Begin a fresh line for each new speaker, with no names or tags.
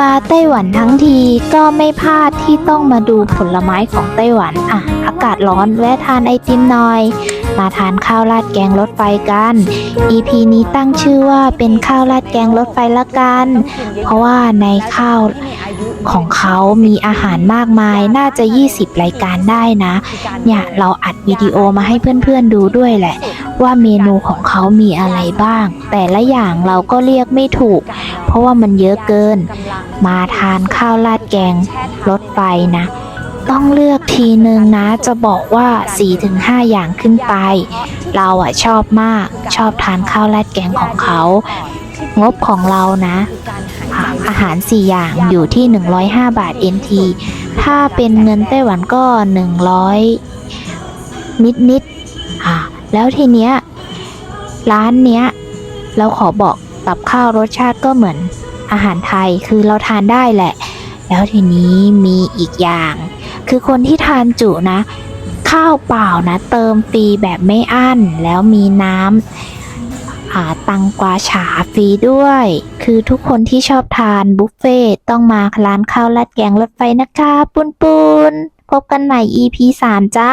มาไต้หวันทั้งทีก็ไม่พลาดที่ต้องมาดูผลไม้ของไต้หวัน อะ อากาศร้อนแวะทานไอติมหน่อย มาทานข้าวราดแกงรถไฟกัน EP นี้ตั้งชื่อว่าเป็นข้าวราดแกงรถไฟละกัน เพราะว่าในข้าวของเขามีอาหารมากมาย น่าจะ 20 รายการได้นะ เนี่ย เราอัดวิดีโอมาให้เพื่อนๆดูด้วยแหละ ว่าเมนูของเขามีอะไรบ้าง แต่ละอย่างเราก็เรียกไม่ถูก เพราะว่ามันเยอะเกิน มาทานข้าวราดแกงรถไฟนะ ต้องเลือกทีนึงนะ จะบอกว่า 4-5 อย่างขึ้นไป เราอะชอบมาก ชอบทานข้าวราดแกงของเขา งบของเรานะอาอาหาร 4 อย่างอยู่ที่ 105 บาท NT ถ้าเป็นเงินไต้หวันก็ 100 นิดนิด แล้วทีเนี้ยร้านเนี้ยเราขอบอกกับข้าวรสชาติก็เหมือนอาหารไทยคือเราทานได้แหละ แล้วทีนี้มีอีกอย่าง คือคนที่ทานจุนะ ข้าวเปล่านะ เติมฟรีแบบไม่อั้น แล้วมีน้ำอาตังกวาฉาฟรีด้วย คือทุกคนที่ชอบทานบุฟเฟ่ต์ต้องมาร้านข้าวราดแกงรถไฟนะคะ ปุนปุนพบกันใหม่ EP 3 จ้า